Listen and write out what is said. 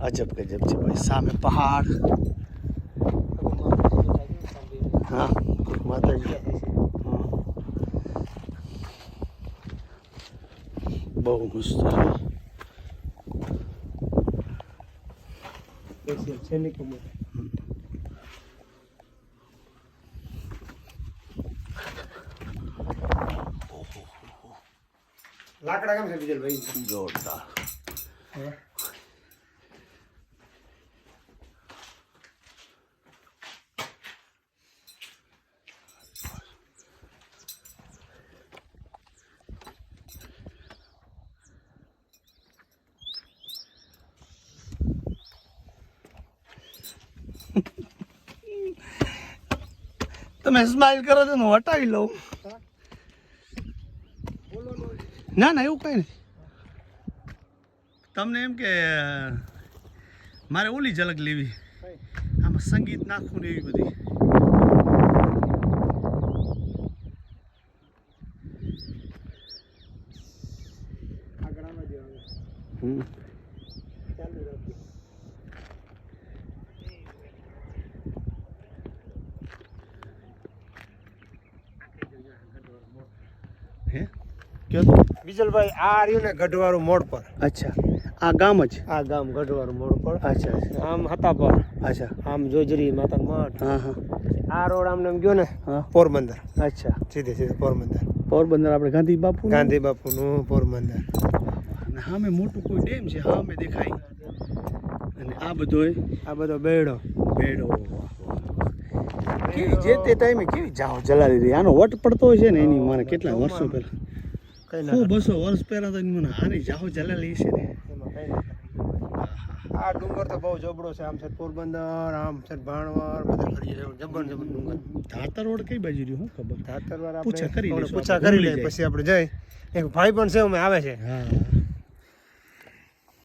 અજબ ગજબ છે ભાઈ. સામે પહાડ. હા માતાજી. બહુ મસ્ત છે સ્પેશિયલ છે ને કમર લાકડા કેમ છે વિજલભાઈ જોરદાર તમે સ્માઈલ કરો છો ને હું હટાવી લઉં ના ના એવું કઈ નથી તમને એમ કે મારે ઓલી ઝલક લેવી. આમાં સંગીત નાખવું ને એવી બધી. હે? કયો તો વિજલભાઈ આ રહ્યું ને ગઢવાળું મોડ પર. અચ્છા. આ ગામ જ? આ ગામ ગઢવાળું મોડ પર. અચ્છા આમ હતા પર અચ્છા. આમ જોજરી માતા મઠ. હા હા. આ રોડ આમને એમ ગયો ને પોરબંદર. અચ્છા. સીધે સીધે પોરબંદર. પોરબંદર આપણે ગાંધી બાપુ ગાંધી બાપુનું પોરબંદર. અને સામે મોટું કોઈ ડેમ છે સામે દેખાય. અને આ બધોય આ બધો બેડો. બેડો કેવી જે તે ટાઈમે કેવી જાઓ જલાલી રહી આનો વટ પડતો હોય છે ને એની મારે કેટલા વર્ષો પહેલા? હું બસો વર્ષ પહેલા તો મને આની જાહો જલા લઈ છે આ ડુંગર તો બહુ જબરો છે. આમ છે પોરબંદર આમ છે ભાણવર બધા ફરી જબર જબર ડુંગર. ધાતર રોડ કઈ બાજુ રહ્યું હું ખબર? ધાતરવાર પૂછા કરી પૂછા કરી લે પછી આપણે જઈ. એક ભાઈ પણ છે અમે આવે છે. હા.